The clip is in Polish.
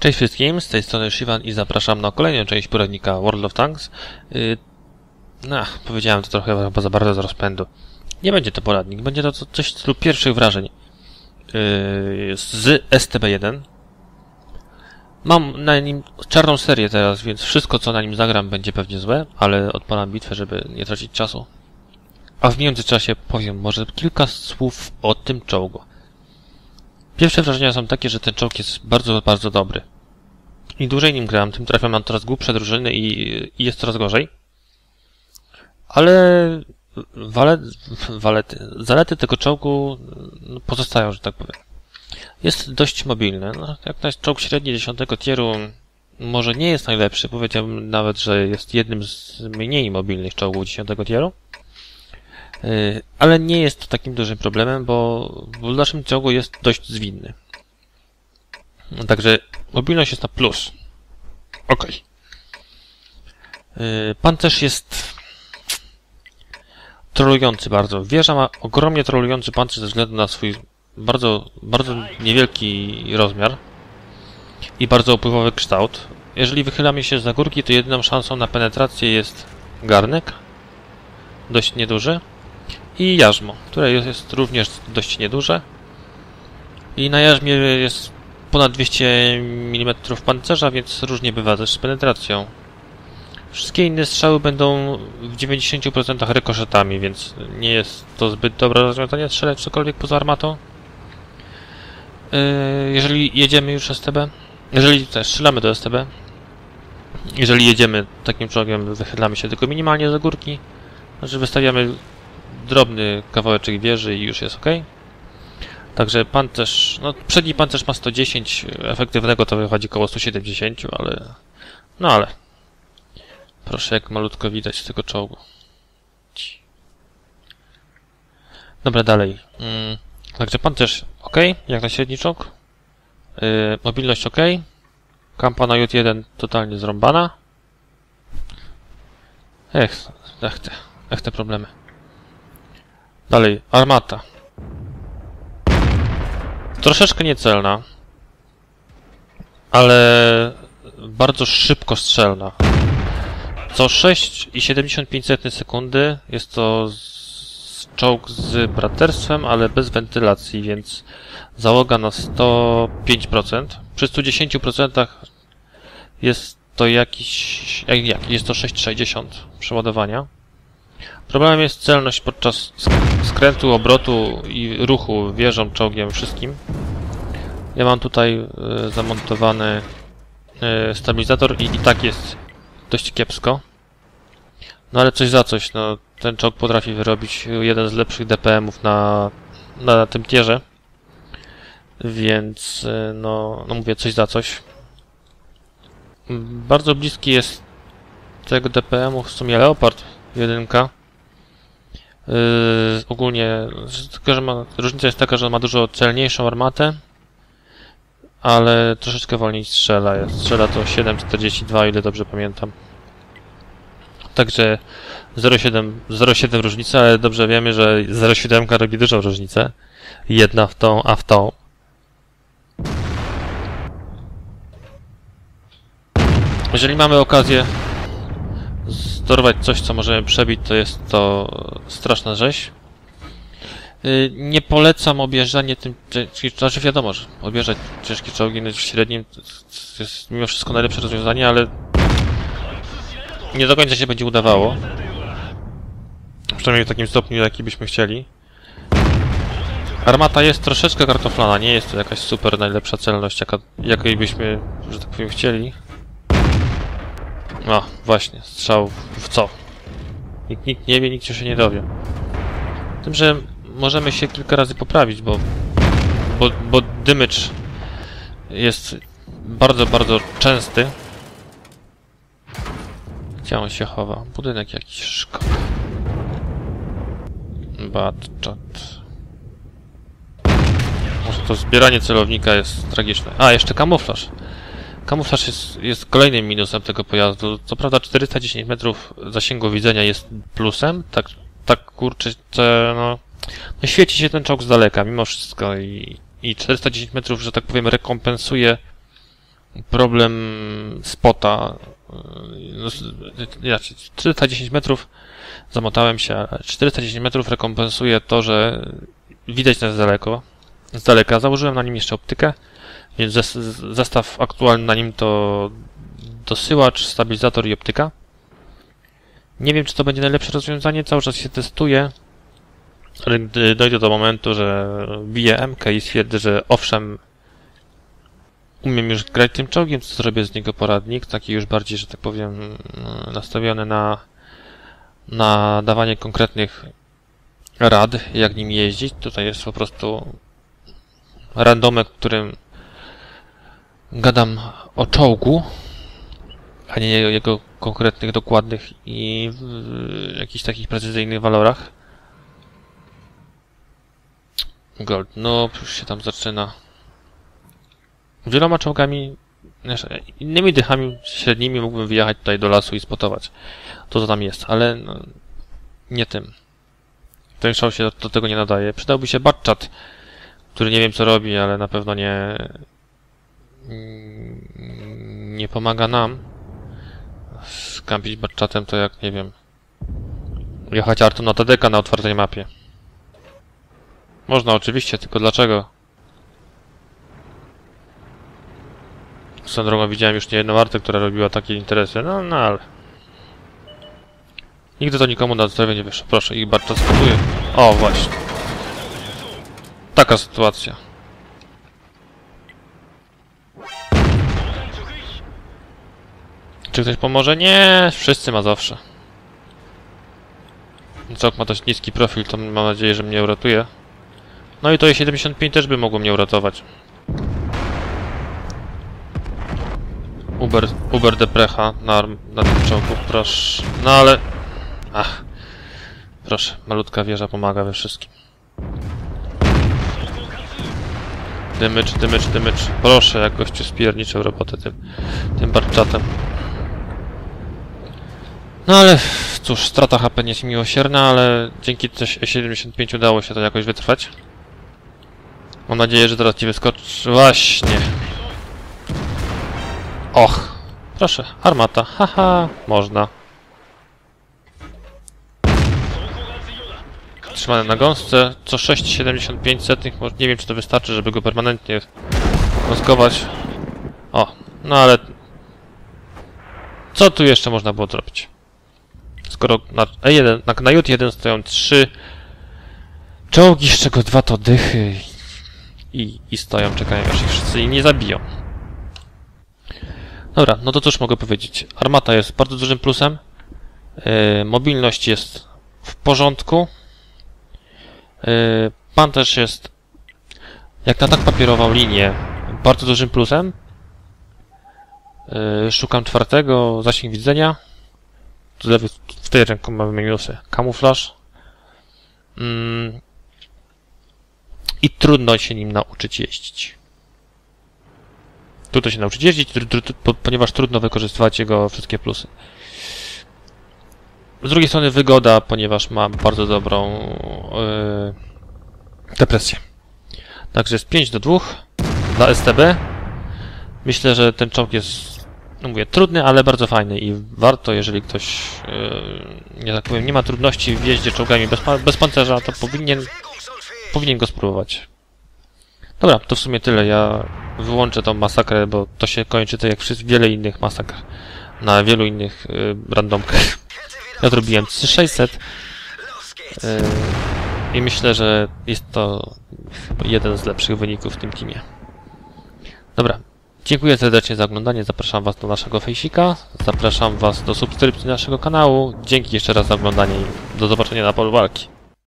Cześć wszystkim, z tej strony Shivan i zapraszam na kolejną część poradnika World of Tanks. Yy, no, powiedziałem to trochę chyba za bardzo z rozpędu. Nie będzie to poradnik, będzie to co- coś stylu pierwszych wrażeń yy, z STB1. Mam na nim czarną serię teraz, więc wszystko co na nim zagram będzie pewnie złe, ale odpalam bitwę, żeby nie tracić czasu. A w międzyczasie powiem może kilka słów o tym czołgu. Pierwsze wrażenia są takie, że ten czołg jest bardzo, bardzo dobry. Im dłużej nim gram, tym trafiam na coraz głupsze drużyny i, i jest coraz gorzej. Ale wale, walety, zalety tego czołgu no, pozostają, że tak powiem. Jest dość mobilny. No, jak na czołg średni 10 tieru może nie jest najlepszy, powiedziałbym nawet, że jest jednym z mniej mobilnych czołgów 10 tieru. Yy, Ale nie jest to takim dużym problemem, bo w naszym czołgu jest dość zwinny. Także mobilność jest na plus. Yy, Pancerz jest trolujący bardzo. Wieża ma ogromnie trolujący pancerz ze względu na swój bardzo, bardzo niewielki rozmiar i bardzo upływowy kształt. Jeżeli wychylamy się za górki, to jedyną szansą na penetrację jest garnek, dość nieduży, i jarzmo, które jest, również dość nieduże. I na jarzmie jest ponad 200 mm pancerza, więc różnie bywa też z penetracją. Wszystkie inne strzały będą w 90% rykoszetami, więc nie jest to zbyt dobre rozwiązanie strzelać cokolwiek poza armatą. Yy, jeżeli jedziemy już STB, jeżeli też strzelamy do STB, jeżeli jedziemy takim czołgiem, wychylamy się tylko minimalnie za górki, znaczy wystawiamy drobny kawałeczek wieży i już jest ok. Także pancerz, no przedni pancerz ma 110, efektywnego to wychodzi około 170, ale no ale proszę jak malutko widać z tego czołgu. Dobra, dalej. Mm, także pancerz ok, jak na średni czołg. Yy, mobilność ok. Kampa na J1 totalnie zrąbana. Ech, ech te, ech te problemy. Dalej, armata. Troszeczkę niecelna, ale bardzo szybko strzelna. Co 6,75 sekundy jest to z- czołg z braterstwem, ale bez wentylacji, więc załoga na 105%. Przy 110% jest to jakiś, jak, jest to 6,60 przeładowania. Problemem jest celność podczas sk- skrętu, obrotu i ruchu wieżą, czołgiem, wszystkim. Ja mam tutaj e, zamontowany e, stabilizator i, i tak jest dość kiepsko. No ale coś za coś, no ten czołg potrafi wyrobić jeden z lepszych DPM-ów na, na tym tierze. Więc e, no, no mówię coś za coś. Bardzo bliski jest tego DPM-u w sumie Leopard 1. Yy, ogólnie, że- ma, różnica jest taka, że ma dużo celniejszą armatę, ale troszeczkę wolniej strzela. Strzela to 7,42, o ile dobrze pamiętam. Także 0,7 0,7 różnica, ale dobrze wiemy, że 0,7 robi dużą różnicę. Jedna w tą, a w tą. Jeżeli mamy okazję zdorwać coś, co możemy przebić, to jest to straszna rzeź. Y, Nie polecam objeżdżania tym, czy- znaczy wiadomo, że objeżdżać ciężkie czołgi w średnim jest mimo wszystko najlepsze rozwiązanie, ale nie do końca się będzie udawało. Przynajmniej w takim stopniu, jaki byśmy chcieli. Armata jest troszeczkę kartoflana, nie jest to jakaś super najlepsza celność, jaka, jakiej byśmy, że tak powiem, chcieli. No, właśnie, strzał w co? Nikt, nikt nie wie, nikt się nie dowie. Tym, że możemy się kilka razy poprawić, bo, bo, bo dymycz jest bardzo, bardzo częsty. Gdzie on się chowa? Budynek jakiś, szkoda. Batchat. Może to zbieranie celownika jest tragiczne. A, jeszcze kamuflaż. Kamuflaż jest, jest kolejnym minusem tego pojazdu. Co prawda 410 metrów zasięgu widzenia jest plusem, tak, tak kurczę, te, no, no świeci się ten czołg z daleka mimo wszystko i, i 410 metrów, że tak powiem, rekompensuje problem spota. No, s- inaczej, 410 metrów zamotałem się, ale 410 metrów rekompensuje to, że widać nas z daleko. Z daleka. Założyłem na nim jeszcze optykę, zestaw aktualny na nim to dosyłacz, stabilizator i optyka. Nie wiem, czy to będzie najlepsze rozwiązanie, cały czas się testuję. Ale gdy dojdę do momentu, że biję MK i stwierdzę, że owszem, umiem już grać tym czołgiem, to zrobię z niego poradnik, taki już bardziej, że tak powiem, nastawiony na, na dawanie konkretnych rad, jak nim jeździć. Tutaj jest po prostu randomek, którym gadam o czołgu, a nie jego konkretnych, dokładnych i w, jakichś takich precyzyjnych walorach. Gold, no już się tam zaczyna. Wieloma czołgami, znaczy, innymi dychami średnimi mógłbym wyjechać tutaj do lasu i spotować to, co tam jest, ale no, nie tym. Ten szał się do, do tego nie nadaje. Przydałby się Batchat, który nie wiem co robi, ale na pewno nie nie pomaga nam. Skampić Batchatem to jak, nie wiem, jechać Artu na TDK na otwartej mapie. Można oczywiście, tylko dlaczego? Swoją drogą widziałem już niejedną artę, która robiła takie interesy, no, no ale... Nigdy to nikomu na zdrowie nie wyszło. Proszę, ich bardzo skutuje. O, właśnie. Taka sytuacja. Czy ktoś pomoże? Nie, wszyscy ma zawsze. Cok ma dość niski profil, to mam nadzieję, że mnie uratuje. No i to 75 też by mogło mnie uratować. Uber, Uber Deprecha na, na tym czołgu, proszę. No ale... Ach. Proszę, malutka wieża pomaga we wszystkim. Dymycz, dymycz, dymycz. Proszę, jak gościu spierniczył robotę tym, tym barczatem. No ale cóż, strata HP nie jest miłosierna, ale dzięki też 75 udało się to jakoś wytrwać. Mam nadzieję, że teraz ci wyskoczy. Właśnie. Och. Proszę, armata. Haha, można. Trzymany na gąsce. Co 6,75 setnych. Nie wiem, czy to wystarczy, żeby go permanentnie gąskować. O, no ale... Co tu jeszcze można było zrobić? Skoro na E1, na, na J1 stoją trzy czołgi, z czego dwa to dychy i, i stoją, czekają aż ich wszyscy i nie zabiją. Dobra, no to cóż mogę powiedzieć. Armata jest bardzo dużym plusem. Yy, mobilność jest w porządku. Yy, pan też jest, jak na tak papierową linię, bardzo dużym plusem. Yy, szukam czwartego, zasięg widzenia. Z lewej, w tej ręku mamy minusy. Kamuflaż. Mm. I trudno się nim nauczyć jeździć. Trudno się nauczyć jeździć, tr tr tr po ponieważ trudno wykorzystywać jego wszystkie plusy. Z drugiej strony wygoda, ponieważ ma bardzo dobrą yy, depresję. Także jest 5 do 2 dla STB. Myślę, że ten czołg jest, no mówię, trudny, ale bardzo fajny i warto, jeżeli ktoś, yy, nie tak powiem, nie ma trudności w jeździe czołgami bez, bez pancerza, to powinien, powinien go spróbować. Dobra, to w sumie tyle. Ja wyłączę tą masakrę, bo to się kończy tak jak wiele innych masakr na wielu innych y, randomkach. Ja zrobiłem 3600 y, i myślę, że jest to jeden z lepszych wyników w tym teamie. Dobra, dziękuję serdecznie za oglądanie, zapraszam Was do naszego fejsika, zapraszam Was do subskrypcji naszego kanału, dzięki jeszcze raz za oglądanie i do zobaczenia na polu walki.